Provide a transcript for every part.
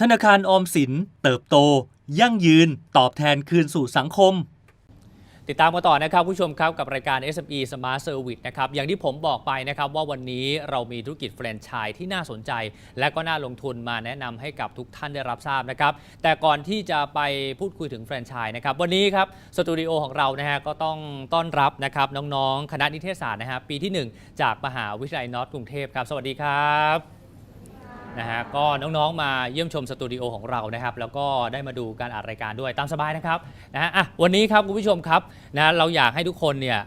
ธนาคารออมสินเติบโต ยั่งยืน ตอบแทนคืนสู่สังคม ติดตามกันต่อนะครับผู้ชมครับกับรายการ SME Smart Service นะครับอย่างที่ผมบอกไปนะครับว่าวันนี้เรามีธุรกิจแฟรนไชส์ที่น่าสนใจ และก็น่าลงทุนมาแนะนำให้กับทุกท่านได้รับทราบนะครับแต่ก่อนที่จะไปพูดคุยถึงแฟรนไชส์นะครับวันนี้ครับสตูดิโอของเรานะฮะก็ต้องต้อนรับนะครับน้องๆ คณะนิเทศศาสตร์นะฮะปีที่ 1 จากมหาวิทยาลัยนอร์ทกรุงเทพครับสวัสดีครับ นะฮะก็น้องๆมาเยี่ยมชมสตูดิโอของเรานะครับ แล้วก็ได้มาดูการอัดรายการด้วยตามสบายนะครับนะฮะอะวันนี้ครับคุณผู้ชมครับนะเราอยากให้ทุกคนเนี่ย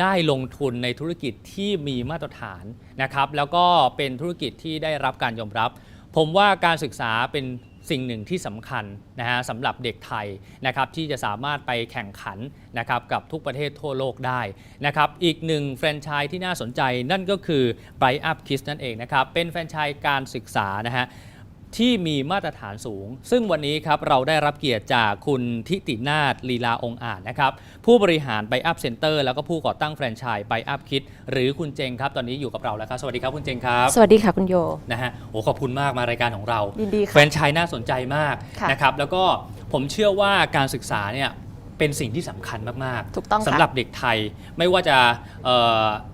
ได้ลงทุนในธุรกิจที่มีมาตรฐานนะครับ แล้วก็เป็นธุรกิจที่ได้รับการยอมรับ ผมว่าการศึกษาเป็น สิ่งหนึ่งที่สำคัญนะฮะสำหรับเด็กไทยนะครับที่จะสามารถไปแข่งขันนะครับกับทุกประเทศทั่วโลกได้นะครับอีกหนึ่งแฟรนไชส์ที่น่าสนใจนั่นก็คือ Bright Up Kids นั่นเองนะครับเป็นแฟรนไชส์การศึกษานะฮะ ที่มีมาตรฐานสูง ซึ่งวันนี้ครับเราได้รับเกียรติจากคุณทิตินาถลีลาองค์อาจนะครับผู้บริหารไบอัพเซ็นเตอร์แล้วก็ผู้ก่อตั้งแฟรนไชส์ไบอัพคิดหรือคุณเจงครับ ตอนนี้อยู่กับเราแล้วครับ สวัสดีครับคุณเจงครับสวัสดีค่ะคุณโยนะฮะโอ้ขอบคุณมากมารายการของเรายินดีแฟค่ะรนไชส์น่าสนใจมากค่ะนะครับแล้วก็ผมเชื่อว่าการศึกษาเนี่ยเป็นสิ่งที่สำคัญมากถูกต้องค่ะ สำหรับเด็กไทยไม่ว่าจะเอ่อเ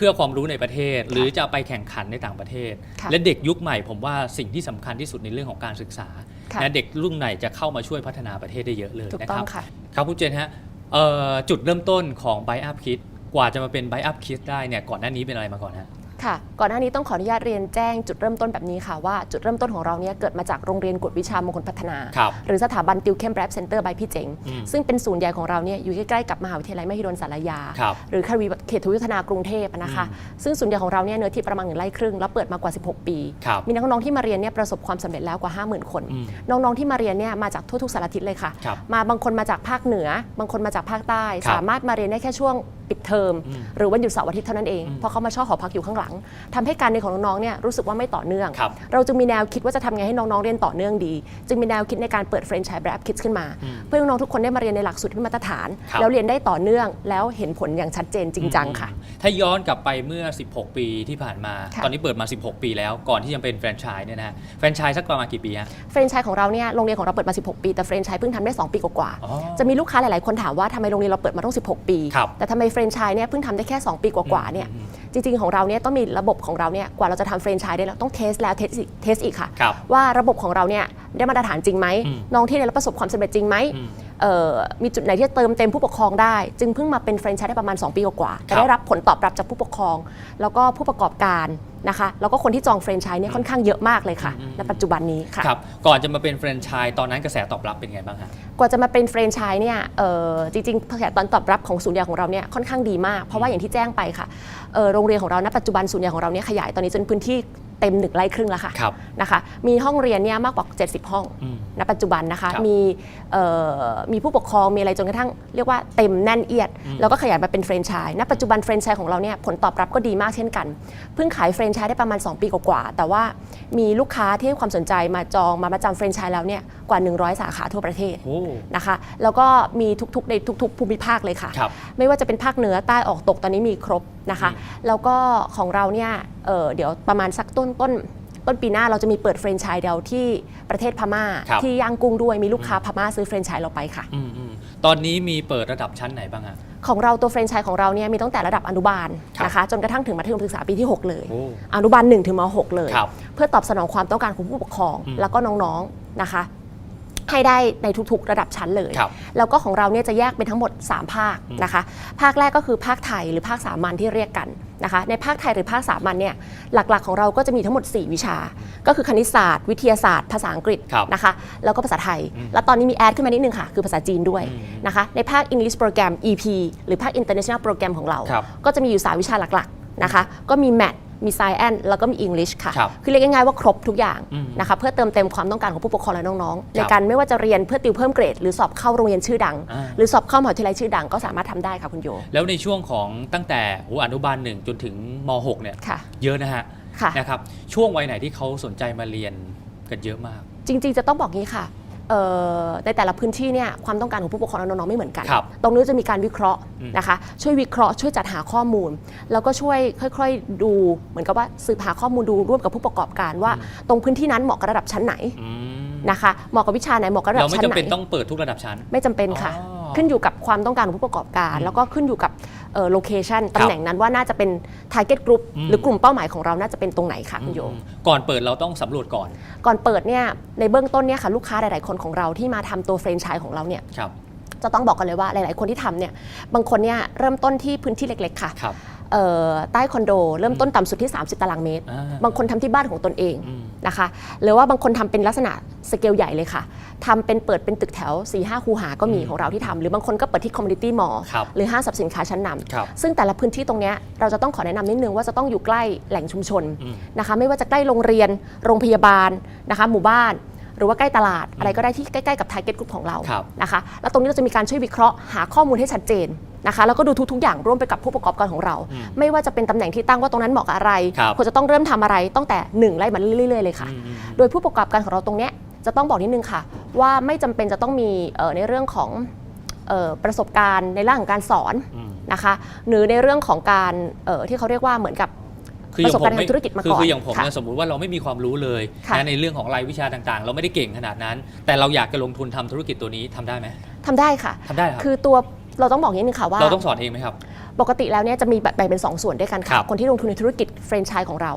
พื่อความรู้ในประเทศ หรือจะไปแข่งขันในต่างประเทศค่ะและเด็กยุคใหม่ผมว่าสิ่งที่สำคัญที่สุดในเรื่องของการศึกษาค่ะนะเด็กรุ่นไหนจะเข้ามาช่วยพัฒนาประเทศได้เยอะเลยถูกนะต้คองรับค่ะครับคุณเจนฮะเอ่อจุดเริ่มต้นของ Buy Up Kids กว่าจะมาเป็น Buy Up Kids ได้เนี่ยก่อนหน้านี้เป็นอะไรมาก่อนฮะ ค่ะ ก่อนหน้านี้ต้องขออนุญาตเรียนแจ้งจุดเริ่มต้นแบบนี้ค่ะว่าจุดเริ่มต้นของเราเนี่ยเกิดมาจากโรงเรียนกวดวิชามงคลพัฒนา ครับหรือสถาบันติวเข้มแรปเซ็นเตอร์บายพี่เจ๋งอืม ซึ่งเป็นศูนย์ใหญ่ของเราเนี่ยอยู่ใกล้ๆกับมหาวิทยาลัยมหิดลสารยา ครับ หรือควีเขตทวีวัฒนากรุงเทพนะคะ ซึ่งศูนย์ใหญ่ของเราเนี่ยเนื้อที่ประมาณหนึ่งไร่ครึ่งแล้วเปิดมากว่า 16 ปี ครับมีน้องๆที่มาเรียนเนี่ยประสบความสำเร็จแล้วกว่า 50,000 คน อืมน้องๆที่มาเรียนเนี่ยมาจากทั่วทุกสารทิศเลยค่ะ ครับมาบางคนมาจากภาคเหนือ บางคนมาจากภาคใต้ ครับสามารถมาเรียนได้แค่ช่วง ปิดเทอมอืมหรือวันหยุดเสาร์อาทิตย์เท่านั้นเองอืมเพราะเขามาเช่าหอพักอยู่ข้างหลังทำให้การเรียนของน้องๆเนี่ยรู้สึกว่าไม่ต่อเนื่องครับเราจึงมีแนวคิดว่าจะทำไงให้น้องๆเรียนต่อเนื่องดี จึงมีแนวคิดในการเปิดเฟรนช์ชายแบบคิดขึ้นมาอืมเพื่อให้น้องๆทุกคนได้มาเรียนในหลักสูตรที่มาตรฐานครับแล้วเรียนได้ต่อเนื่องแล้วเห็นผลอย่างชัดเจนจริงจังค่ะอืมถ้าย้อนกลับไปเมื่อ 16 ปีที่ผ่านมาค่ะตอนนี้เปิดมา 16 ปีแล้วก่อนที่จะเป็นแฟรนไชส์เนี่ยนะฮะแฟรนไชส์สักประมาณกี่ปีฮะเฟรนช์ชายของเราเนี่ยโรงเรียนของเราเปิดมา 16 ปีแต่เฟรนช์ชายเพิ่งทำได้ 2 ปีกว่าอ๋อๆจะมีลูกค้าหลายๆคนถามว่าทำไมโรงเรียนเราเปิดมาต้อง16 ปีครับแต่ทำไมเฟรนช์ชายเนี่ยเพิ่งทำได้แค่ 2 ปีกว่าๆเนี่ยอืมจริงๆของเราเนี่ยต้องมีระบบของเราเนี่ยกว่าเราจะทำเฟรนช์ชายได้เราต้องเทสแล้วเทสอีกเทสอีกค่ะ ครับว่าระบบของเราเนี่ยได้มาตรฐานจริงไหมอืม น้องที่เรียนแล้วประสบความสำเร็จจริงไหมอืม เอ่อมีจุดไหนที่จะเติมเต็มผู้ปกครองได้ จึงเพิ่งมาเป็นแฟรนไชส์ได้ประมาณ 2 ปีกว่าๆแต่ครับได้รับผลตอบรับจากผู้ปกครอง แล้วก็ผู้ประกอบการ นะคะแล้วก็คนที่จองแฟรนไชส์เนี่ยค่อนข้างเยอะมากเลยค่ะอืมในปัจจุบันนี้ค่ะครับก่อนจะมาเป็นแฟรนไชส์ตอนนั้นกระแสตอบรับเป็นไงบ้างฮะกว่าจะมาเป็นแฟรนไชส์เนี่ยเอ่อจริงๆกระแสตอนตอบรับของศูนย์ใหญ่ของเราเนี่ยค่อนข้างดีมาก เพราะว่าอย่างที่แจ้งไปค่ะเอ่อโรงเรียนของเราณปัจจุบันศูนย์ใหญ่ของเราเนี่ยขยายตอนนี้จนพื้นที่ เต็มหนึ่งไร่ครึ่งแล้วค่ะครับนะคะมีห้องเรียนเนี่ยมากกว่า 70 ห้องอืม ณปัจจุบันนะคะครับมีเอ่อมีผู้ปกครองมีอะไรจนกระทั่งเรียกว่าเต็มแน่นเอียด อืม แล้วก็ขยายมาเป็นแฟรนไชส์ณปัจจุบันแฟรนไชส์ของเราเนี่ยผลตอบรับก็ดีมากเช่นกัน เพิ่งขายแฟรนไชส์ได้ประมาณ 2 ปีกว่าๆแต่ว่ามีลูกค้าที่ให้ความสนใจมาจองมาประจำแฟรนไชส์แล้วเนี่ยกว่า 100 สาขาทั่วประเทศ โอ้ นะคะแล้วก็มีทุกๆในทุกๆภูมิภาคเลยค่ะ ครับไม่ว่าจะเป็นภาคเหนือใต้ออกตกตอนนี้มีครบ นะคะอืมแล้วก็ของเราเนี่ยเอ่อเดี๋ยวประมาณสักต้นต้นต้นปีหน้าเราจะมีเปิดแฟรนไชส์เดียวที่ประเทศพม่าครับที่ย่างกุ้งด้วยมีลูกค้าพม่าซื้อแฟรนไชส์เราไปค่ะอืมอืมตอนนี้มีเปิดระดับชั้นไหนบ้างฮะของเราตัวแฟรนไชส์ของเราเนี่ยมีตั้งแต่ระดับอนุบาลครับนะคะจนกระทั่งถึงมัธยมศึกษาปีที่ 6 เลยโอ้อนุบาล1ถึงม6เลยครับเพื่อตอบสนองความต้องการของผู้ปกครองอืมแล้วก็น้องๆนะคะ ให้ได้ในทุกๆ ระดับชั้นเลย ครับ แล้วก็ของเราเนี่ยจะแยกเป็นทั้งหมด 3 ภาคอืมนะคะ ภาคแรกก็คือภาคไทยหรือภาคสามัญที่เรียกกันนะคะ ในภาคไทยหรือภาคสามัญเนี่ยหลักๆ ของเราก็จะมีทั้งหมด 4 วิชา ก็คือคณิตศาสตร์ วิทยาศาสตร์ ภาษาอังกฤษครับนะคะ แล้วก็ภาษาไทยอืมแล้วตอนนี้มีแอดขึ้นมานิดนึงค่ะ คือภาษาจีนด้วยอืมนะคะ ในภาค English Program EP หรือภาค International Program ของเรา ครับ ก็จะมีอยู่3วิชาหลักๆนะคะ ก็มี Math มี Science แล้วก็มี English ค่ะ ครับคือเรียกง่ายๆว่าครบทุกอย่างอืมนะคะเพื่อเติมเต็มความต้องการของผู้ปกครองและน้องๆ ในครับการไม่ว่าจะเรียนเพื่อติวเพิ่มเกรด หรือสอบเข้าโรงเรียนชื่อดัง อ่า หรือสอบเข้ามหาวิทยาลัยชื่อดังก็สามารถทำได้ค่ะคุณโยแล้วในช่วงของตั้งแต่โอ้อนุบาลหนึ่งจนถึงม .6 เนี่ย ค่ะเยอะนะฮะค่ะ นะครับช่วงวัยไหนที่เขาสนใจมาเรียนกันเยอะมาก จริงๆ จะต้องบอกงี้ค่ะ เอ่อในแต่ละพื้นที่เนี่ยความต้องการของผู้ปกครองและน้องๆไม่เหมือนกัน ครับตรงนี้จะมีการวิเคราะห์อืม นะคะ ช่วยวิเคราะห์ช่วยจัดหาข้อมูล แล้วก็ช่วยค่อยๆ ดูเหมือนกับว่าสืบหาข้อมูลดูร่วมกับผู้ประกอบการว่า ตรงพื้นที่นั้นเหมาะกับระดับชั้นไหนอืมนะคะเหมาะกับวิชาไหนเหมาะกับระดัเราบไม่ชั้นจำไหน เป็นต้องเปิดทุกระดับชั้น ไม่จำเป็นค่ะ อ๋อขึ้นอยู่กับความต้องการของผู้ประกอบการแล้วก็ขึ้นอยู่กับ โลเคชันครัตำบแหน่งนั้นว่าน่าจะเป็น target group อืมหรือกลุ่มเป้าหมายของเราน่าจะเป็นตรงไหนค่ะคุณโยอืมก่อนเปิดเราต้องสำรวจก่อน ก่อนเปิดเนี่ยในเบื้องต้นเนี่ยค่ะลูกค้าหลาย ๆ คนของเราที่มาทำตัวเฟรนไชส์ของเราเนี่ยครับจะต้องบอกกันเลยว่าหลาย ๆ คนที่ทำเนี่ยบางคนเนี่ยเริ่มต้นที่พื้นที่เล็ก ๆ ค่ะครับเอ่อ ใต้คอนโด เริ่มต้นต่ำสุดที่ 30 ตารางเมตรอ่าบางคนทำที่บ้านของตนเองอืมนะคะหรือว่าบางคนทำเป็นลักษณะสเกลใหญ่เลยค่ะทำเป็นเปิดเป็นตึกแถว 4 5 คูหาก็มีอืมของเราที่ทำหรือบางคนก็เปิดที่คอมมูนิตี้มอลล์ครับหรือห้างสรรพสินค้าชั้นนำครับซึ่งแต่ละพื้นที่ตรงเนี้ยเราจะต้องขอแนะนำนิดนึงว่าจะต้องอยู่ใกล้แหล่งชุมชนอืมนะคะไม่ว่าจะใกล้โรงเรียนโรงพยาบาลนะคะหมู่บ้าน หรือว่าใกล้ตลาดอะไรก็ได้ที่ใกล้ๆกับ target group ของเราครับนะคะแล้วตรงนี้เราจะมีการช่วยวิเคราะห์หาข้อมูลให้ชัดเจนนะคะแล้วก็ดูทุกๆ อย่างร่วมไปกับผู้ประกอบการของเรา อืมไม่ว่าจะเป็นตำแหน่งที่ตั้งว่าตรงนั้นเหมาะกับอะไรครับควรจะต้องเริ่มทำอะไรตั้งแต่หนึ่งไล่มาเรื่อยๆเลยค่ะ อืมอืมโดยผู้ประกอบการของเราตรงเนี้ยจะต้องบอกนิดนึงค่ะ ว่าไม่จำเป็นจะต้องมีเอ่อในเรื่องของเอ่อประสบการณ์ในเรื่องของการสอน อืม นะคะหรือในเรื่องของการเอ่อที่เขาเรียกว่าเหมือนกับ คืออย่างประสบผการมณ์ไม่ทางธุรกิจมาคือก่อนคืออย่างผมค่ะเนี่ยสมมุติว่าเราไม่มีความรู้เลยค่ะนะในเรื่องของรายวิชาต่างๆ เราไม่ได้เก่งขนาดนั้น แต่เราอยากจะลงทุนทำธุรกิจตัวนี้ทำได้ไหมทำได้ค่ะทำได้เหรอครับคือตัวเราต้องบอกนิดนึงค่ะว่า เราต้องสอนเองไหมครับปกติแล้วเนี่ยจะมีแบ่งเป็น 2 ส่วนด้วยกันครัค่ะบคนที่ลงทุนในธุรกิจแฟรนไชส์ของเรา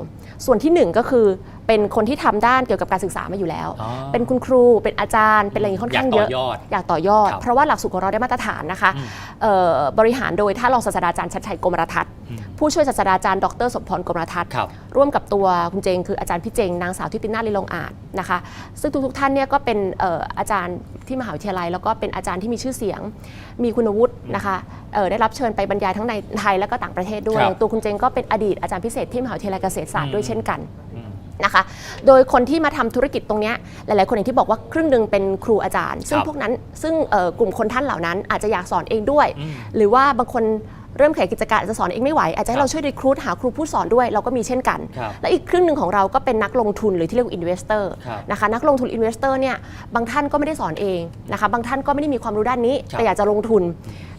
ส่วนทีหนึ่1 ก็คือเป็นคนที่ทำด้านเกี่ยวกับการศึกษามาอยู่แล้วอ๋อเป็นคุณครูเป็นอาจารย์ เป็นอะไรอย่างนี้ค่อนข้างเยอะ อยากต่อยอดอยากต่อยอดครับเพราะว่าหลักสูตรของเราได้มาตรฐานนะคะอืมเอ่อบริหารโดยท่านรองศาสตราจารย์ชัดชัยกรมรทัศน์อืมผู้ช่วยศาสตราจารย์ดรสมพรกรมรทัศน์ครับร่วมกับตัวคุณเจงคืออาจารย์พี่เจงนางสาวทิตินาลีลงอาจนะคะ ซึ่งทุกๆท่านเนี่ยก็เป็นเอ่ออาจารย์ที่มหาวิทยาลัย แล้วก็เป็นอาจารย์ที่มีชื่อเสียง มีคุณวุฒินะคะเอ่อ ได้รับเชิญไปบรรยายทั้งในไทยและก็ต่างประเทศด้วยครับตัวคุณเจงก็เป็นอดีตอาจารย์พิเศษที่มหาวิทยาลัยเกษตรศาสตอืร์มด้วยเช่นกันอืมนะคะ โดยคนที่มาทำธุรกิจตรงเนี้ยหลาย ๆ คนอย่างที่บอกว่าครึ่งหนึ่งเป็นครูอาจารย์ ซึ่งครับพวกนั้นซึ่งเอ่อกลุ่มคนท่านเหล่านั้น อาจจะอยากสอนเองด้วยอืมหรือว่าบางคนเริ่มขยายกิจการอาจจะสอนเองไม่ไหว อาจจะให้ครับเราช่วยรีครูดหาครูผู้สอนด้วยเราก็มีเช่นกันครับและอีกครึ่งหนึ่งของเราก็เป็นนักลงทุนหรือที่เรียกว่าอินเวสเตอร์ครับนะคะนักลงทุนอินเวสเตอร์เนี่ยบางท่านก็ไม่ได้สอนเองนะคะบางท่านก็ไม่ได้มีความรู้ด้านนี้ครับแต่อยากจะลงทุน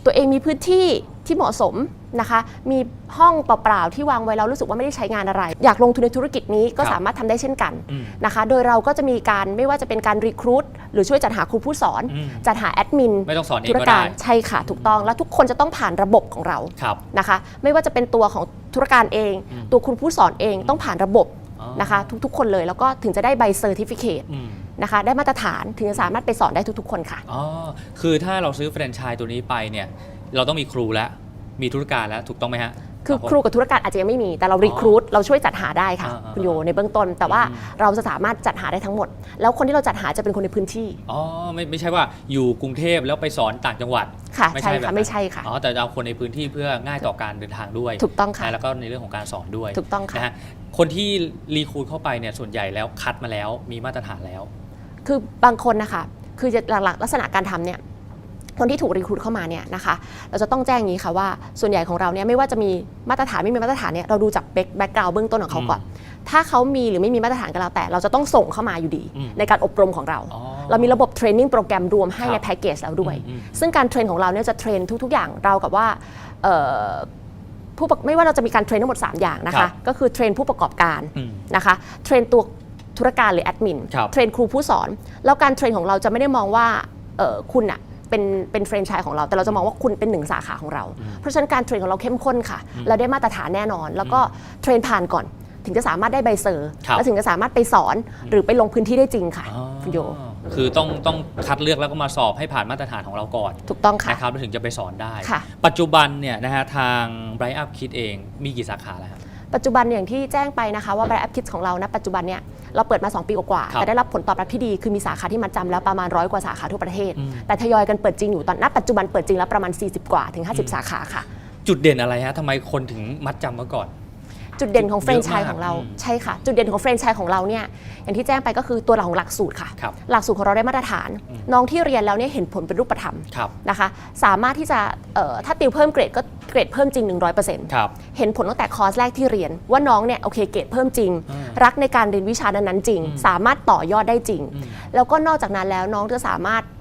ตัวเองมีพื้นที่ที่เหมาะสมนะคะ มีห้องเปล่าๆที่วางไว้แล้วรู้สึกว่าไม่ได้ใช้งานอะไร อยากลงทุนในธุรกิจนี้ก็ครับสามารถทำได้เช่นกันอืมนะคะ โดยเราก็จะมีการไม่ว่าจะเป็นการรีครูดหรือช่วยจัดหาครูผู้สอนอืมจัดหาแอดมินไม่ต้องสอนเองธุรก็การได้ใช่ค่ะถูกต้อง แล้วทุกคนจะต้องผ่านระบบของเราครับนะคะ ไม่ว่าจะเป็นตัวของธุรการเองอืมตัวคุณผู้สอนเองต้องผ่านระบบอ๋อนะคะ ทุกๆ คนเลยแล้วก็ถึงจะได้ใบเซอร์ติฟิเคตอืม นะคะได้มาตรฐานถึงจะสามารถไปสอนได้ทุกๆ คนค่ะ อ๋อ คือถ้าเราซื้อแฟรนไชส์ตัวนี้ไปเนี่ย เราต้องมีครูแล้ว มีธุรการแล้ว ถูกต้องไหมฮะ คือครูกับธุรการอาจจะยังไม่มี แต่เรารีครูดเราช่วยจัดหาได้ค่ะอ่าอ่าคุณโยในเบื้องต้น แต่ว่าอืมเราจะสามารถจัดหาได้ทั้งหมด แล้วคนที่เราจัดหาจะเป็นคนในพื้นที่ อ๋อ ไม่ไม่ใช่ว่าอยู่กรุงเทพแล้วไปสอนต่างจังหวัด ค่ะไม่ใช่ใช่แบบค่ะนั้นไม่ใช่ค่ะ อ๋อ แต่จะเอาคนในพื้นที่เพื่อง่ายต่อการเดินทางด้วย ถูกต้องค่ะนะแล้วก็ในเรื่องของการสอนด้วย ถูกต้องค่ะนะฮะคนที่รีครูดเข้าไปเนี่ย ส่วนใหญ่แล้วคัดมาแล้ว มีมาตรฐานแล้ว คือบางคนนะคะคือจะหลักๆลักษณะการทำเนี่ยคนที่ถูกรีครูดเข้ามาเนี่ยนะคะเราจะต้องแจ้งอย่างนี้ค่ะว่าส่วนใหญ่ของเราเนี่ยไม่ว่าจะมีมาตรฐานไม่มีมาตรฐานเนี่ยเราดูจากแบ็กกราวด์เบื้องต้นของเขาก่อน ถ้าเขามีหรือไม่มีมาตรฐานก็แล้วแต่ เราจะต้องส่งเข้ามาอยู่ดีอืมในการอบรมของเราอ๋อเรามีระบบเทรนนิ่งโปรแกรมรวมให้ครับในแพ็กเกจแล้วด้วยอืมซึ่งการเทรนของเราเนี่ยจะเทรนทุก ๆ อย่างเรากับว่าเอ่อผู้ประไม่ว่าเราจะมีการเทรนทั้งหมด 3 อย่างนะครัคะบก็คือเทรนผู้ประกอบการอืมนะคะ เทรนตัว ธุรการหรือแอดมินครับเทรนครูผู้สอน แล้วการเทรนของเราจะไม่ได้มองว่าเอ่อคุณอะเป็นเป็นแฟรนไชส์ของเรา แต่เราจะมองว่าคุณเป็นหนึ่งสาขาของเรา เพราะฉะนั้นการเทรนของเราเข้มข้นค่ะ เราได้มาตรฐานแน่นอน แล้วก็เทรนผ่านก่อน ถึงจะสามารถได้ใบเซอร์ครับแล้วถึงจะสามารถไปสอนหรือไปลงพื้นที่ได้จริงค่ะอ๋อ คุณโยคือต้องต้องคัดเลือกแล้วก็มาสอบให้ผ่านมาตรฐานของเราก่อนถูกต้องค่ะ นะครับแล้วถึงจะไปสอนได้ ค่ะ ปัจจุบันเนี่ยนะฮะทาง Bright Up Kid เองมีกี่สาขาแล้วครับ ปัจจุบันอย่างที่แจ้งไปนะคะว่า Brand App Kids ของเรานะปัจจุบันเนี่ยเราเปิดมา 2 ปีกว่าๆครับแต่ได้รับผลตอบรับที่ดี คือมีสาขาที่มัดจำแล้วประมาณร้อยกว่าสาขาทั่วประเทศ อืม แต่ทยอยกันเปิดจริงอยู่ตอนณปัจจุบันเปิดจริงแล้วประมาณ 40 กว่าถึงอืม50 สาขาค่ะ จุดเด่นอะไรฮะทำไมคนถึงมัดจำมาก่อน จุดเด่นของแฟรนไชเยอะส์มากของเราอืมใช่ค่ะ จุดเด่นของแฟรนไชส์ของเราเนี่ยอย่างที่แจ้งไปก็คือตัวหลักของหลักสูตรค่ะครับหลักสูตรของเราได้มาตรฐาน น้องที่เรียนแล้วเนี่ยเห็นผลเป็นรูปธรรมครับนะคะ สามารถที่จะเอ่อถ้าติวเพิ่มเกรดก็เกรดเพิ่มจริง 100%ครับเห็นผลตั้งแต่คอร์สแรกที่เรียน ว่าน้องเนี่ยโอเคเกรดเพิ่มจริงอืมรักในการเรียนวิชานั้นๆจริงอืมสามารถต่อยอดได้จริงอืมแล้วก็นอกจากนั้นแล้วน้องจะสามารถเอ่อ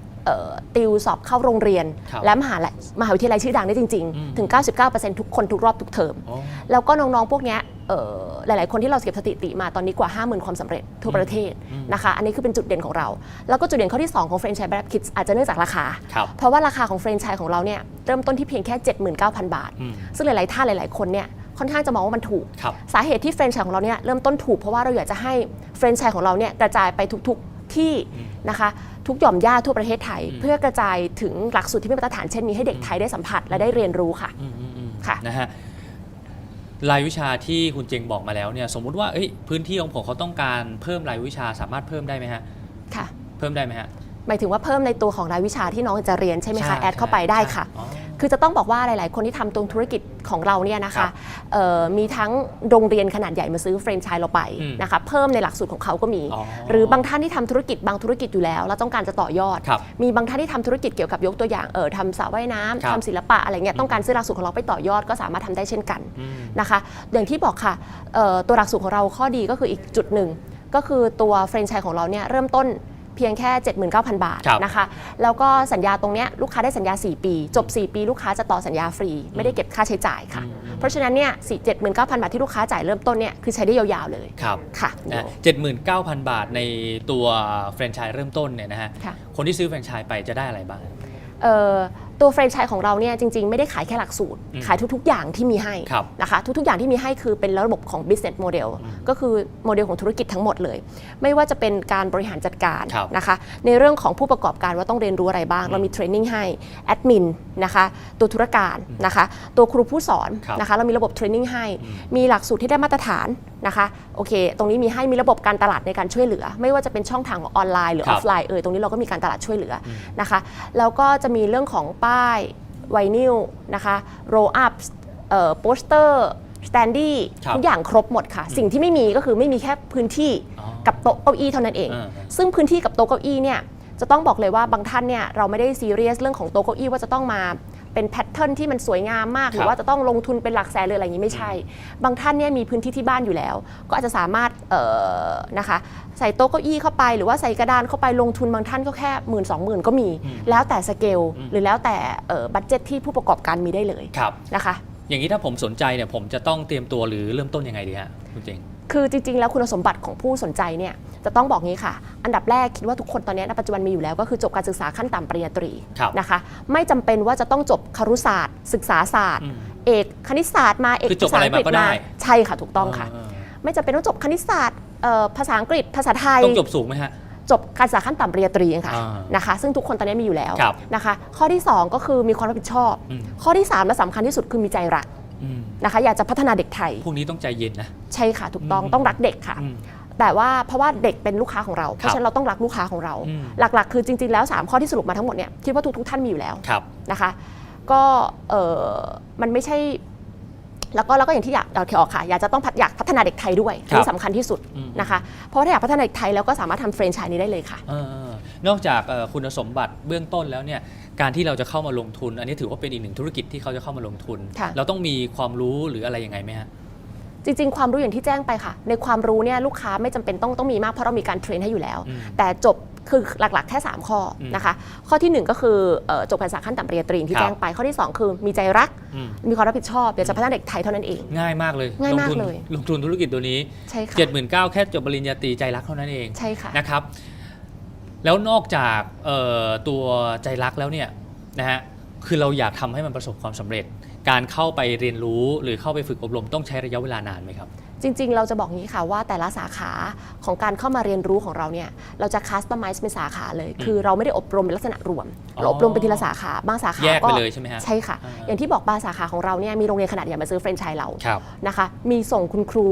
ติวสอบเข้าโรงเรียนครับและมหาลัยมหาวิทยาลัยชื่อดังได้จริงอืมๆถึง 99%ทุกคนทุกรอบทุกเทอมโอ้แล้วก็น้องๆพวกเนี้ยเอ่อหลาย ๆ คนที่เราเก็บสถิติมาตอนนี้กว่า 50,000 ความสำเร็จทั่วประเทศอืมนะคะ อันนี้คือเป็นจุดเด่นของเรา แล้วก็จุดเด่นข้อที่ 2 ของเฟรนช์ชัยแบบคิดอาจจะเนื่องจากราคาครับเพราะว่าราคาของเฟรนช์ชัยของเราเนี่ยเริ่มต้นที่เพียงแค่ 79,000 บาทอืมซึ่งหลาย ๆ ท่านหลาย ๆ คนเนี่ยค่อนข้างจะมองว่ามันถูกครับสาเหตุที่เฟรนช์ชัยของเราเนี่ยเริ่มต้นถูกเพราะว่าเราอยากจะให้เฟรนช์ชัยของเราเนี่ยกระจายไปทุก ๆ ที่นะคะ ทุกหย่อมย่าทั่วประเทศไทยอืมเพื่อกระจายถึงหลักสูตรที่มีมาตรฐานเช่นนี้ให้เด็กไทยได้สัมผัสและได้เรียนรู้ค่ะอืมอืมอืมค่ะนะฮะรายวิชาที่คุณเจงบอกมาแล้วเนี่ยสมมุติว่าเอ้ยพื้นที่ของผมเขาต้องการเพิ่มรายวิชาสามารถเพิ่มได้ไหมฮะค่ะ เพิ่มได้ไหมฮะหมายถึงว่าเพิ่มในตัวของรายวิชาที่น้องจะเรียนใช่ไหมใช่คะแอดเข้าไปได้ค่ะอ๋อ คือจะต้องบอกว่าหลาย ๆ คนที่ทำตรงธุรกิจของเราเนี่ยนะครัคะบเอ่อมีทั้งโรงเรียนขนาดใหญ่มาซื้อเฟรนไชส์เราไปอืมนะคะเพิ่มในหลักสูตรของเขาก็มี อ๋อหรือบางท่านที่ทำธุรกิจบางธุรกิจอยู่แล้ว แล้วต้องการจะต่อยอด ครับมีบางท่านที่ทำธุรกิจเกี่ยวกับยกตัวอย่างเออทำสระว่ายน้ำครับ ทำศิลปะอะไรเงี้ยต้องการซื้อหลักสูตรของเราไปต่อยอดก็สามารถทำได้เช่นกัน อืม นะคะอย่างที่บอกค่ะเอ่อตัวหลักสูตรของเราข้อดีก็คืออีกจุดหนึ่ง ก็คือตัวแฟรนไชส์ของเราเนี่ยเริ่มต้น เพียงแค่ 79,000 บาทครับนะคะ แล้วก็สัญญาตรงเนี้ยลูกค้าได้สัญญา 4 ปี จบ 4 ปี ลูกค้าจะต่อสัญญาฟรี ไม่ได้เก็บค่าใช้จ่ายค่ะ เพราะฉะนั้นเนี่ย4 79,000บาทที่ลูกค้าจ่ายเริ่มต้นเนี่ยคือใช้ได้ยาวๆเลยครับ ค่ะ นะเจ็ดหมื่นเก้าพันบาทในตัวแฟรนไชส์เริ่มต้นเนี่ยนะฮะ ค่ะ คนที่ซื้อแฟรนไชส์ไปจะได้อะไรบ้าง เอ่อ ตัวแฟรนไชส์ของเราเนี่ยจริง ๆ ไม่ได้ขายแค่หลักสูตร อืมขายทุกๆ อย่างที่มีให้ครับนะคะทุกๆ อย่างที่มีให้คือเป็นระบบของ business model ก็คือโมเดลของธุรกิจทั้งหมดเลย ไม่ว่าจะเป็นการบริหารจัดการครับนะคะในเรื่องของผู้ประกอบการว่าต้องเรียนรู้อะไรบ้างเรามีเทรนนิ่งให้แอดมินนะคะตัวธุรการนะคะตัวครูผู้สอนครับนะคะเรามีระบบเทรนนิ่งให้มีหลักสูตรที่ได้มาตรฐานนะคะโอเค ตรงนี้มีให้มีระบบการตลาดในการช่วยเหลือ ไม่ว่าจะเป็นช่องทางของออนไลน์หรือครัอบอฟไลน์เออตรงนี้เราก็มีการตลาดช่วยเหลืออนะคะแล้วก็จะมีเรื่องของป้ายไวนิลนะคะโรอัพโปสเตอร์สแตนดี้ครับทุกอย่างครบหมดค่ะ สิ่งที่ไม่มีก็คือไม่มีแค่พื้นที่อ๋อกับโต๊ะเก้าอี้เท่านั้นเองอ่าซึ่งพื้นที่กับโต๊ะเก้าอี้เนี่ยจะต้องบอกเลยว่าบางท่านเนี่ยเราไม่ได้ซีเรียสเรื่องของโต๊ะเก้าอี้ว่าจะต้องมา เป็นแพทเทิร์นที่มันสวยงามมาก หรือว่าจะต้องลงทุนเป็นหลักแสนหรืออะไรอย่างนี้ไม่ใช่ บางท่านเนี่ยมีพื้นที่ที่บ้านอยู่แล้ว ก็อาจจะสามารถเอ่อนะคะใส่โต๊ะเก้าอี้เข้าไปหรือว่าใส่กระดานเข้าไปลงทุนบางท่านก็แค่หมื่นสองหมื่นก็มี แล้วแต่สเกลหรือแล้วแต่บัตเจ็ตที่ผู้ประกอบการมีได้เลยครับนะคะอย่างนี้ถ้าผมสนใจเนี่ยผมจะต้องเตรียมตัวหรือเริ่มต้นยังไงดีฮะคุณเจงคือจริงๆ แล้วคุณสมบัติของผู้สนใจเนี่ย จะต้องบอกงี้ค่ะ อันดับแรกคิดว่าทุกคนตอนนี้ในปัจจุบันมีอยู่แล้วก็คือจบการศึกษาขั้นต่ำปริญญาตรีครับ นะคะ ไม่จำเป็นว่าจะต้องจบครุศาสตร์ ศึกษาศาสตร์ อืม เอกคณิตศาสตร์มาเอกคือจบอะไรมาก็ได้ ใช่ค่ะถูกต้องค่ะเออไม่จำเป็นต้องจบคณิตศาสตร์เอ่อภาษาอังกฤษภาษาไทย ต้องจบสูงไหมฮะ จบการศึกษาขั้นต่ำปริญญาตรีเองค่ะอ่านะคะ ซึ่งทุกคนตอนนี้มีอยู่แล้วครับนะคะ ข้อที่ 2 ก็คือมีความรับผิดชอบ อืม ข้อที่ 3 และสำคัญที่สุดคือมีใจรักอืมนะคะ อยากจะพัฒนาเด็กไทย พวกนี้ต้องใจเย็นนะ ใช่ค่ะ ถูกต้องอืม ต้องรักเด็กค่ะ อืม แต่ว่าเพราะว่าเด็กเป็นลูกค้าของเรา เพครัราะบฉะนั้นเราต้องรักลูกค้าของเราอืมหลักๆ คือจริง ๆ แล้ว 3 ข้อที่สรุปมาทั้งหมดเนี่ยคิดว่าทุกทุกๆท่านมีอยู่แล้วครับนะคะ ก็เออมันไม่ใช่แล้วก็แล้วก็อย่างที่อยากเราเขียนออกค่ะ อยากจะต้องพัฒอยากพัฒนาเด็กไทยด้วยอันครันี่บสำคัญที่สุดอืมนะคะ เพราะว่าถ้าอยากพัฒนาเด็กไทยแล้วก็สามารถทำเฟรนไชส์นี้ได้เลยค่ะเออนอกจากเอ่อคุณสมบัติเบื้องต้นแล้วเนี่ยการที่เราจะเข้ามาลงทุน อันนี้ถือว่าเป็นอีกหนึ่งธุรกิจที่เขาจะเข้ามาลงทุนค่ะเราต้องมีความรู้หรืออะไรยังไงไหมฮะ จริง ๆ ความรู้อย่างที่แจ้งไปค่ะ ในความรู้เนี่ยลูกค้าไม่จำเป็นต้องต้องมีมากเพราะเรามีการเทรนให้อยู่แล้วอืมแต่จบคือหลักๆ แค่ 3 ข้ออมนะคะ ข้อทีหนึ่1 ก็คือเอ่อจบการศึกษาขั้นต่ำปริญญาตรีอย่างที่ครับแจ้งไป ข้อที่ 2 คือมีใจรักอืมมีความรับผิดชอบอยากจะพัฒนาเด็กไทยเท่านั้นเอง ง่ายมากเลยง่ายมากลงทุนเลยลงทุนธุรกิจตัวนี้ใช่ค่ะ7 9 0 0 0แค่จบปริญญาตรีใจรักเท่านั้นเองใช่ค่ะนะครับ แล้วนอกจากเอ่อตัวใจรักแล้วเนี่ยนะฮะคือเราอยากทำให้มันประสบความสำเร็จ การเข้าไปเรียนรู้หรือเข้าไปฝึกอบรมต้องใช้ระยะเวลานานไหมครับ จริง ๆ เราจะบอกงี้ค่ะว่าแต่ละสาขาของการเข้ามาเรียนรู้ของเราเนี่ยเราจะคัสตอมไมซ์เป็นสาขาเลย คือเราไม่ได้อบรมเป็นลักษณะรวมอ๋อเราอบรมเป็นทีละสาขาบางสาขาแยกไปก็เลยใช่ไหมฮะใช่ค่ะอ่าอย่างที่บอกบางสาขาของเราเนี่ยมีโรงเรียนขนาดใหญ่มาซื้อแฟรนไชส์เราครับนะคะมีส่งคุณครู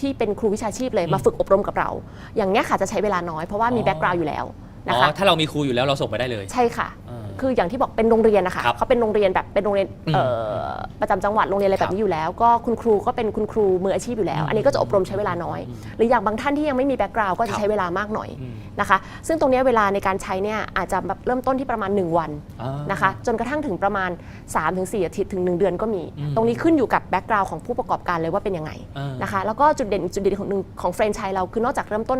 ที่เป็นครูวิชาชีพเลยมาฝึกอบรมกับเรา อย่างเนี้ยค่ะจะใช้เวลาน้อยเพราะว่ามีอ๋อแบ็กกราวด์อยู่แล้วอ๋นะอคะถ้าเรามีครูอยู่แล้วเราส่งไปได้เลย ใช่ค่ะเออ คืออย่างที่บอกเป็นโรงเรียนนะคะครับเขาเป็นโรงเรียนแบบเป็นโรงเรียนอืมเอ่อประจำจังหวัดโรงเรียนอะไรครัแบบบนี้อยู่แล้ว ก็คุณครูก็เป็นคุณครูมืออาชีพอยู่แล้ว อันนี้ก็จะอบรมใช้เวลาน้อย หรืออย่างบางท่านที่ยังไม่มีแบ็กกราวด์ก็ครัจะบใช้เวลามากหน่อยอืมนะคะ ซึ่งตรงเนี้ยเวลาในการใช้เนี่ยอาจจะแบบเริ่มต้นที่ประมาณ 1 วันอ่านะคะจนกระทั่งถึงประมาณ 3-4อาทิตย์ถึง 1 เดือนก็มีอืมตรงนี้ขึ้นอยู่กับแบ็กกราวด์ของผู้ประกอบการเลยว่าเป็นยังไงอ่านนะคะแล้วก็จุดเด่นอีกจุดเด่นของหนึ่งของแฟรนไชส์เราคือนอกจากเริ่มต้น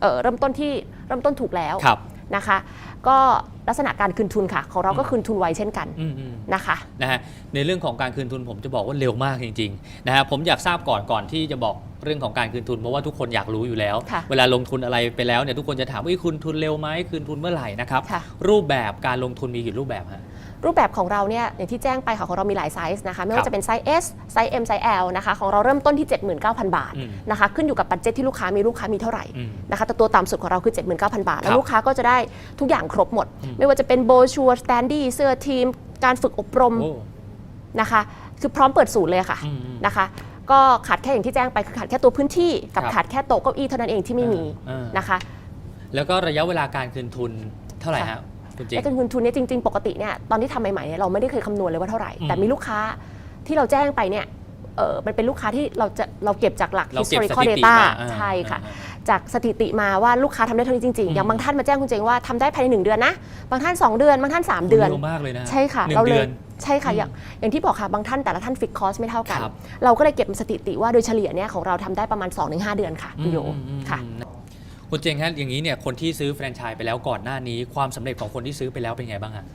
เอ่อเริ่มต้นที่เริ่มต้นถูกแล้วครับนะคะ ก็ลักษณะการคืนทุนค่ะ ของเราก็อืมคืนทุนไวเช่นกันอืมอืม นะคะนะฮะในเรื่องของการคืนทุนผมจะบอกว่าเร็วมากจริงๆนะฮะผมอยากทราบก่อนก่อนที่จะบอกเรื่องของการคืนทุนเพราะว่าทุกคนอยากรู้อยู่แล้ว ค่ะเวลาลงทุนอะไรไปแล้วเนี่ยทุกคนจะถามว่าเอ้ยคืนทุนเร็วไหมคืนทุนเมื่อไหร่นะครับค่ะ รูปแบบการลงทุนมีกี่รูปแบบฮะ รูปแบบของเราเนี่ยอย่างที่แจ้งไปค่ะของเรามีหลายไซส์นะคะไม่ครัว่าบจะเป็นไซส์ S ไซส์ M ไซส์ L นะคะของเราเริ่มต้นที่ 79,000 บาทอืมนะคะขึ้นอยู่กับบัตเจ็ตที่ลูกค้ามีลูกค้ามีเท่าไหร่อืมนะคะแต่ตัวต่ำสุดของเราคือ 79,000 บาท แล้ครัวบลูกค้าก็จะได้ทุกอย่างครบหมดอืมไม่ว่าจะเป็นโบชัวร์สแตนดี้เสื้อทีม การฝึกอบรมโอ้นะคะคือพร้อมเปิดศูนย์เลยค่ะอืมอืมนะคะก็ขาดแค่อย่างที่แจ้งไปคือขาดแค่ตัวพื้นที่กับครับขาดแค่โต๊ะเก้าอี้เท่านั้นเองที่ไม่มีอ่านะคะ แล้วก็ระยะเวลาการคืนทุนเท่าไหร่ฮะ คุณเจงไอ้การคืนทุนเนี่ยจริง ๆ ปกติเนี่ยตอนที่ทำใหม่ๆเนี่ยเราไม่ได้เคยคำนวณเลยว่าเท่าไหร่ อืมแต่มีลูกค้าที่เราแจ้งไปเนี่ยเออมันเป็นลูกค้าที่เราจะเราเก็บจากหลัก เราเก็บ historical สถิติ data มาอ่าใช่ค่ะ อ่าจากสถิติมาว่าลูกค้าทำได้เท่านี้จริง อืมๆอย่างบางท่านมาแจ้งคุณเจงว่าทำได้ภายในหนึ่งเดือนนะ บางท่าน2เดือนบางท่าน3เดือนเร็วมากเลยนะใช่ค่ะหนึ่เรางเลเดืยอน ใช่ค่ะอืมอย่างอย่างที่บอกค่ะบางท่านแต่ละท่านฟิกคอสไม่เท่ากัน ครับ เราก็เลยเก็บสถิติว่าโดยเฉลี่ยเนี่ยของเราทำได้ประมาณ 2-5 เดือนค่ะคุณโยอืมอืมค่ะ อืม คุณเจงครับอย่างนี้เนี่ยคนที่ซื้อแฟรนไชส์ไปแล้วก่อนหน้านี้ ความสำเร็จของคนที่ซื้อไปแล้วเป็นไงบ้างฮะ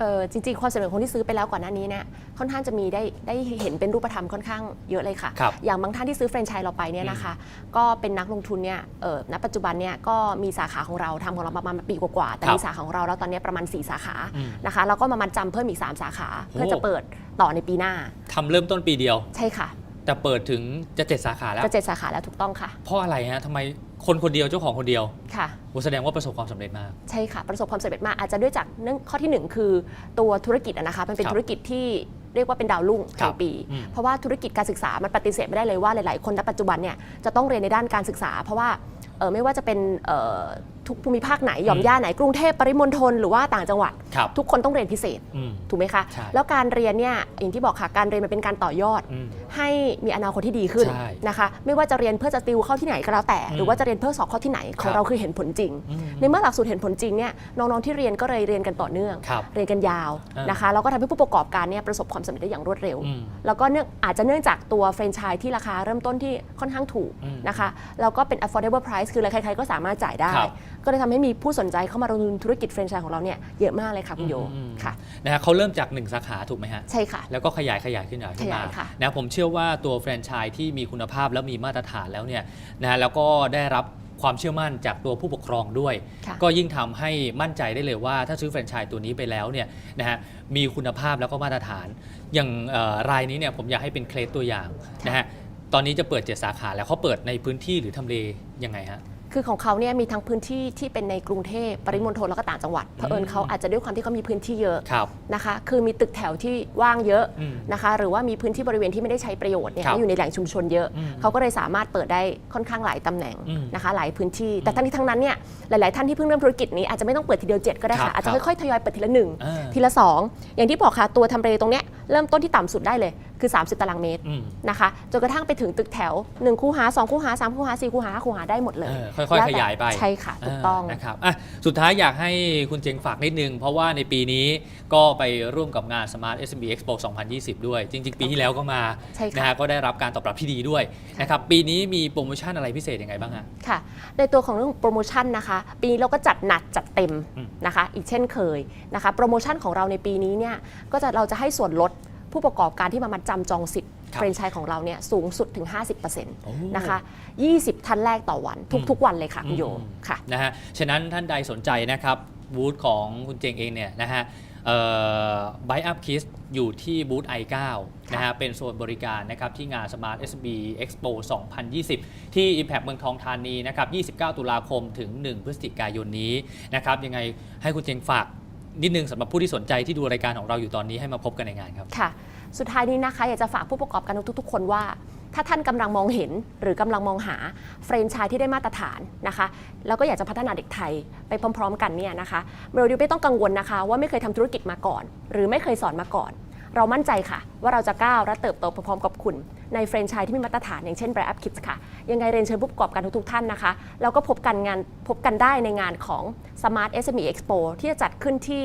เออจริงๆ ความสำเร็จของคนที่ซื้อไปแล้วก่อนหน้านี้เนี่ยค่อนข้างจะมีได้ได้เห็นเป็นรูปธรรมค่อนข้างเยอะเลยค่ะ ครับอย่างบางท่านที่ซื้อแฟรนไชส์เราไปเนี่ยนะคะ ก็เป็นนักลงทุนเนี่ยเออณปัจจุบันเนี่ยก็มีสาขาของเราทำของเราประมาณปีกว่าๆแต่ครับมีสาขาของเราแล้วตอนนี้ประมาณ 4 สาขาอืมนะคะแล้วก็มามันจำเพิ่มอีก 3 สาขาโอ้เพื่อจะเปิดต่อในปีหน้าทำเริ่มต้นปีเดียว ใช่ค่ะแต่เปิดถึงจะเจ็ดสาขาแล้ว จะเจ็ดสาขาแล้วถูกต้องค่ะ เพราะอะไรฮะทำไม คนคนเดียวเจ้าของคนเดียวค่ะ โอ้แสดงว่าประสบความสำเร็จมาก ใช่ค่ะ ประสบความสำเร็จมากอาจจะด้วยจากเนื่องข้อที่หนึ่งคือตัวธุรกิจอะนะคะมันเป็นครับธุรกิจที่เรียกว่าเป็นดาวรุ่งครัแห่บงปี อืมเพราะว่าธุรกิจการศึกษามันปฏิเสธไม่ได้เลยว่าหลาย ๆ คนณปัจจุบันเนี่ยจะต้องเรียนในด้านการศึกษา เพราะว่าเออไม่ว่าจะเป็นเอ่อ ทุกภูมิภาคไหนหย่อมอืมย่าไหนกรุงเทพปริมณฑลหรือว่าต่างจังหวัด ครับทุกคนต้องเรียนพิเศษอืม ถูกไหมคะใช่แล้วการเรียนเนี่ยอย่างที่บอกค่ะการเรียนมันเป็นการต่อยอด อืมให้มีอนาคตที่ดีขึ้นใช่นะคะ ไม่ว่าจะเรียนเพื่อจะติวเข้าที่ไหนก็แล้วแต่อืมหรือว่าจะเรียนเพื่อสอบเข้าที่ไหนขอครังบ เราคือเห็นผลจริง อืม ในเมื่อหลักสูตรเห็นผลจริงเนี่ยน้องๆที่เรียนก็เลยเรียนกันต่อเนื่อง ครับเรียนกันยาวอ่านนะคะแล้วก็ทำให้ผู้ประกอบการเนี่ยประสบความสำเร็จได้อย่างรวดเร็ว อืมแล้วก็เนื่องอาจจะเนื่องจากตัวแฟรนไชส์ที่ราคาเริ่มต้นที่ค่อนข้างถูกอืมนะคะแล้วก็เป็น affordable price คือใครๆก็สามารถจ่ายได้ ครับก็เลยทำให้มีผู้สนใจเข้ามาลงทุนธุรกิจแฟรนไชส์ของเราเนี่ยเยอะมากเลยค่ะคุณโยอืมค่ะ นะฮะเขาเริ่มจากหนึ่งสาขาถูกไหมฮะ ใช่ค่ะ แล้วก็ขยายขยายขึ้นมาขึ้นขมายายค่ะนะผมเชื่อว่าตัวแฟรนไชส์ที่มีคุณภาพแล้วมีมาตรฐานแล้วเนี่ยนะแล้วก็ได้รับความเชื่อมั่นจากตัวผู้ปกครองด้วย ค่ะ ก็ยิ่งทำให้มั่นใจได้เลยว่าถ้าซื้อแฟรนไชส์ตัวนี้ไปแล้วเนี่ยนะฮะมีคุณภาพแล้วก็มาตรฐาน อย่างเอ่อรายนี้เนี่ยผมอยากให้เป็นเคสตัวอย่างนะฮะตอนนี้จะเปิดเจ็ดสาขาแล้วเขาเปิดในพื้นที่หรือทำเลยังไงฮะ คือของเขาเนี่ยมีทั้งพื้นที่ที่เป็นในกรุงเทพปริมณฑลแล้วก็ต่างจังหวัดเผอิญเขาอาจจะด้วยความที่เขามีพื้นที่เยอะครับ นะคะคือมีตึกแถวที่ว่างเยอะอืมนะคะหรือว่ามีพื้นที่บริเวณที่ไม่ได้ใช้ประโยชน์เนี่ยครับและอยู่ในแหล่งชุมชนเยอะ อืมเขาก็เลยสามารถเปิดได้ค่อนข้างหลายตำแหน่งอืมนะคะหลายพื้นที่ แต่ทั้งนี้ทั้งนั้นเนี่ยหลาย ๆ ท่านที่เพิ่งเริ่มธุรกิจนี้อาจจะไม่ต้องเปิดทีเดียวเจ็ดก็ได้ครัค่ะบอาจจะครับค่อย ๆ ทยอยเปิดทีละหนึ่งอ่า ทีละสองอย่างที่บอกค่ะตัวทำเลตรงเนี้ยเริ่มต้นที่ต่ำสุดได้เลยคือ 30 ตารางเมตร อืมนะคะจนกระทั่งไปถึงตึกแถว 1 คูหา 2 คูหา 3 คูหา 4 คูหา5คูหาได้หมดเลยเออค่อยๆแล้วแต่ขยายไปใช่ค่ะถูกต้องานะครับอะสุดท้ายอยากให้คุณเจงฝากนิดนึง เพราะว่าในปีนี้ก็ไปร่วมกับงาน Smart SMB Expo 2020 ด้วย จริง ๆ ปีที่แล้วก็มาใช่ค่ะนะฮะก็ได้รับการตอบรับที่ดีด้วยนะครับปีนี้มีโปรโมชั่นอะไรพิเศษยังไงบ้างฮะค่ะ ในตัวของเรื่องโปรโมชั่นนะคะ ปีนี้เราก็จัดหนักจัดเต็มอืมนะคะ อีกเช่นเคยนะคะโปรโมชั่นของเราในปีนี้เนี่ยก็จะเราจะให้ส่วนลดผู้ประกอบการที่มามาจำจองสิทธิ์ครับ เฟรนไชส์ของเราเนี่ยสูงสุดถึงโอ้50%นะคะ 20 ท่านแรกต่อวัน ทุก ๆ วันเลยค่ะ คุณโยอืมค่ะนะฮะฉะนั้นท่านใดสนใจนะครับบูธของคุณเจงเองเนี่ยนะฮะเอ่อ Buy Up Kiss อยู่ที่บูธ i9 นะฮะเป็นโซนบริการนะครับที่งาน Smart SB Expo 2020 ที่ Impact เมืองทองธานีนะครับ 29 ตุลาคมถึง 1 พฤศจิกายนนี้นะครับยังไงให้คุณเจงฝากนิดนึงสำหรับผู้ที่สนใจที่ดูรายการของเราอยู่ตอนนี้ให้มาพบกันในงานครับค่ะ สุดท้ายนี้นะคะอยากจะฝากผู้ประกอบการทุกๆ คนว่า ถ้าท่านกำลังมองเห็นหรือกำลังมองหาเฟรนไชส์ที่ได้มาตรฐานนะคะ แล้วก็อยากจะพัฒนาเด็กไทยไปพร้อม ๆ กันเนี่ยนะคะเมโลดิวไม่ต้องกังวลนะคะ ว่าไม่เคยทำธุรกิจมาก่อน หรือไม่เคยสอนมาก่อน เรามั่นใจค่ะ ว่าเราจะก้าวและเติบโตพร้อมกับคุณ ในแฟรนไชส์ที่มีมาตรฐานอย่างเช่น Bright Up Kids ค่ะ ยังไงเรียนเชิญผู้ประกอบการทุกๆท่านนะคะแล้วก็พบกันงานพบกันได้ในงานของ Smart SME Expo ที่จะจัดขึ้นที่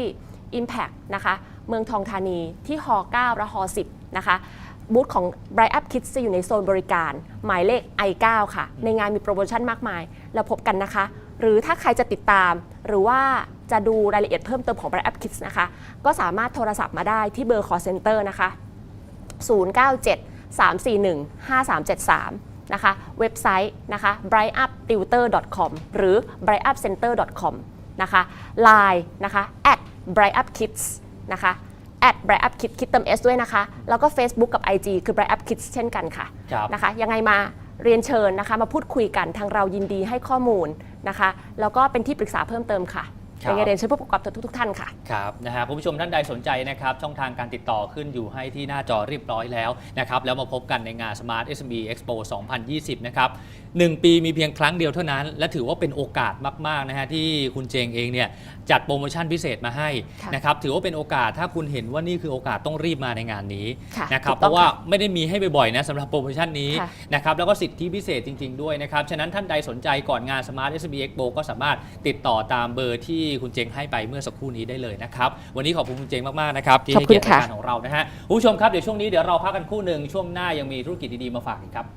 Impact นะคะ เมืองทองธานีที่ฮ9และฮ10 นะคะบูธของ Bright Up Kids จะอยู่ในโซนบริการ หมายเลข I9 ค่ะ ในงานมีโปรโมชั่นมากมายแล้วพบกันนะคะ หรือถ้าใครจะติดตาม หรือว่าจะดูรายละเอียดเพิ่มเติมของ Bright Up Kids นะคะ ก็สามารถโทรศัพท์มาได้ที่เบอร์ call center นะคะ 097 341 5373 นะคะ เว็บไซต์นะคะ brightuptutor.com หรือ brightupcenter.com นะคะ Line นะคะ at brightupkids นะคะ at brightupkids คิดเติม S ด้วยนะคะ แล้วก็ Facebook กับ IG คือ brightupkids เช่นกันค่ะครับนะคะ ยังไงมาเรียนเชิญนะคะ มาพูดคุยกันทางเรายินดีให้ข้อมูลนะคะ แล้วก็เป็นที่ปรึกษาเพิ่มเติมค่ะครับ ยังไงเรียนเชิญผู้ประกอบการทุกๆท่านค่ะ ครับนะฮะคุณผู้ชมท่านใดสนใจนะครับช่องทางการติดต่อขึ้นอยู่ให้ที่หน้าจอเรียบร้อยแล้วนะครับแล้วมาพบกันในงาน Smart SME Expo 2020 นะครับ 1 ปีมีเพียงครั้งเดียวเท่านั้น และถือว่าเป็นโอกาสมากๆนะฮะที่คุณเจงเองเนี่ยจัดโปรโมชั่นพิเศษมาให้ค่ะนะครับถือว่าเป็นโอกาสถ้าคุณเห็นว่านี่คือโอกาสต้องรีบมาในงานนี้ค่ะนะครับถูกเพต้องราะว่าค่ะไม่ได้มีให้บ่อยๆนะสำหรับโปรโมชั่นนี้ค่ะนะครับแล้วก็สิทธิพิเศษจริง ๆ ด้วยนะครับฉะนั้นท่านใดสนใจก่อนงาน Smart SME Expo ก็สามารถติดต่อตามเบอร์ที่คุณเจงให้ไปเมื่อสักครู่นี้ได้เลยนะครับวันนี้ขอบคุณคุณเจงมากๆนะครับที่ขอบให้คุณเกียรติรายค่ะการของเรานะฮะคุณผู้ชมครับเดี๋ยวช่วงนี้เดี๋ยวเราพักกันครู่หนึ่งช่วงหน้ายังมีธุรกิจดีๆมาฝากอีกครับ